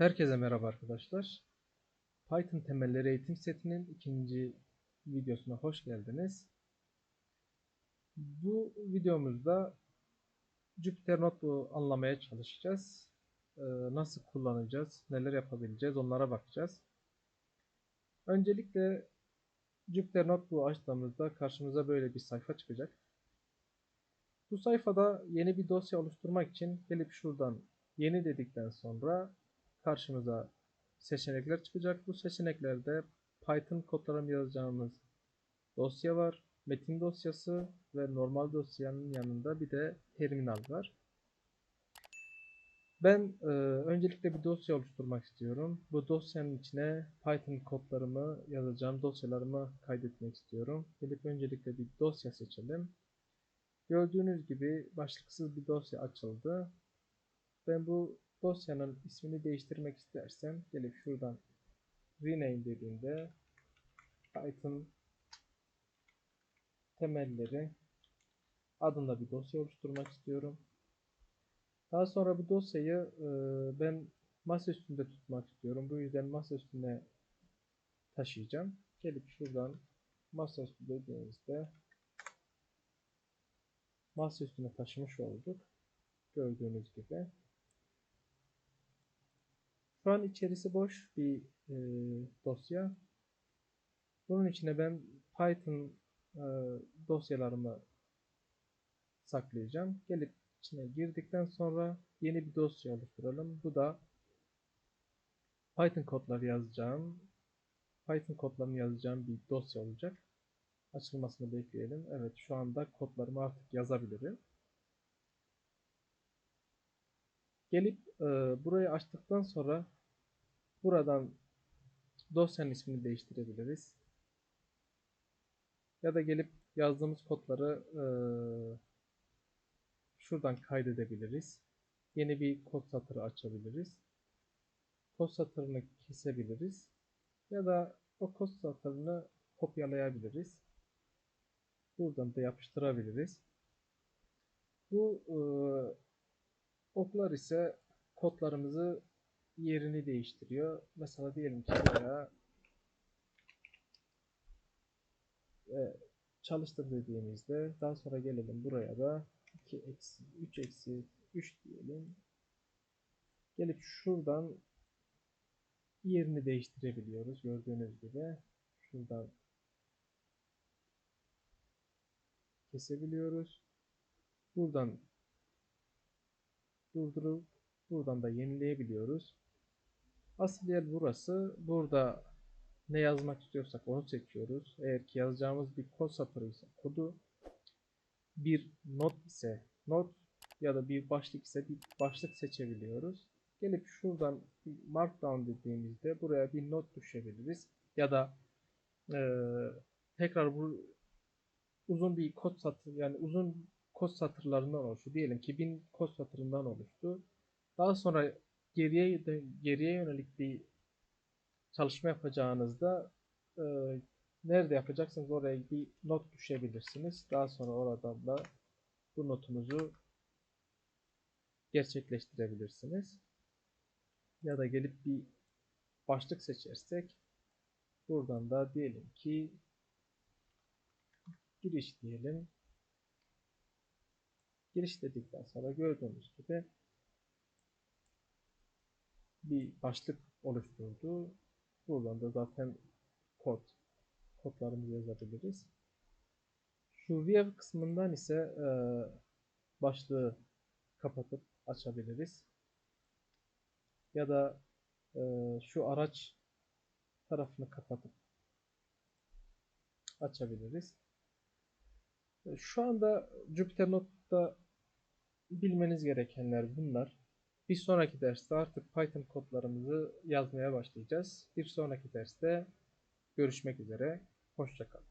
Herkese merhaba arkadaşlar. Python temelleri eğitim setinin ikinci videosuna hoş geldiniz. Bu videomuzda Jupyter Notebook'u anlamaya çalışacağız. Ee, nasıl kullanacağız, neler yapabileceğiz onlara bakacağız. Öncelikle Jupyter Notebook'u açtığımızda karşımıza böyle bir sayfa çıkacak. Bu sayfada yeni bir dosya oluşturmak için gelip şuradan yeni dedikten sonra karşımıza seçenekler çıkacak. Bu seçeneklerde Python kodlarını yazacağımız dosya var. Metin dosyası ve normal dosyanın yanında bir de terminal var. Ben e, öncelikle bir dosya oluşturmak istiyorum. Bu dosyanın içine Python kodlarımı yazacağım dosyalarımı kaydetmek istiyorum. Gelip öncelikle bir dosya seçelim. Gördüğünüz gibi başlıksız bir dosya açıldı. Ben bu dosyanın ismini değiştirmek istersem gelip şuradan rename dediğimde Python temelleri adında bir dosya oluşturmak istiyorum. Daha sonra bu dosyayı e, ben masa üstünde tutmak istiyorum. Bu yüzden masa üstüne taşıyacağım. Gelip şuradan masa üstü dediğimizde masa üstüne taşımış olduk. Gördüğünüz gibi. Şu an içerisi boş bir e, dosya. Bunun içine ben Python e, dosyalarımı saklayacağım. Gelip içine girdikten sonra yeni bir dosya oluşturalım. Bu da Python kodları yazacağım. Python kodlarını yazacağım bir dosya olacak. Açılmasını bekleyelim. Evet şu anda kodlarımı artık yazabilirim. Gelip e, burayı açtıktan sonra buradan dosyanın ismini değiştirebiliriz. Ya da gelip yazdığımız kodları e, şuradan kaydedebiliriz. Yeni bir kod satırı açabiliriz. Kod satırını kesebiliriz. Ya da o kod satırını kopyalayabiliriz. Buradan da yapıştırabiliriz. Bu e, oklar ise kodlarımızı yerini değiştiriyor. Mesela diyelim ki buraya e, çalıştır dediğimizde daha sonra gelelim buraya da 2 eksi 3 eksi 3 diyelim. Gelip şuradan yerini değiştirebiliyoruz. Gördüğünüz gibi şuradan kesebiliyoruz. Buradan durdurup buradan da yenileyebiliyoruz. Asıl yer burası. Burada ne yazmak istiyorsak onu seçiyoruz. Eğer ki yazacağımız bir kod satırı ise kodu bir not ise not ya da bir başlık ise bir başlık seçebiliyoruz. Gelip şuradan markdown dediğimizde buraya bir not düşebiliriz. Ya da e, tekrar bu uzun bir kod satır yani uzun kod satırlarından oluştu. Diyelim ki bin kod satırından oluştu. Daha sonra geriye geriye yönelik bir çalışma yapacağınızda e, nerede yapacaksınız oraya bir not düşebilirsiniz. Daha sonra oradan da bu notunuzu gerçekleştirebilirsiniz. Ya da gelip bir başlık seçersek buradan da diyelim ki giriş diyelim. Giriş dedikten sonra gördüğünüz gibi bir başlık oluşturdu. Buradan da zaten kod kodlarımızı yazabiliriz. Şu view kısmından ise e, başlığı kapatıp açabiliriz. Ya da e, şu araç tarafını kapatıp açabiliriz. Şu anda Jupyter Notebook'ta bilmeniz gerekenler bunlar. Bir sonraki derste artık Python kodlarımızı yazmaya başlayacağız. Bir sonraki derste görüşmek üzere. Hoşçakalın.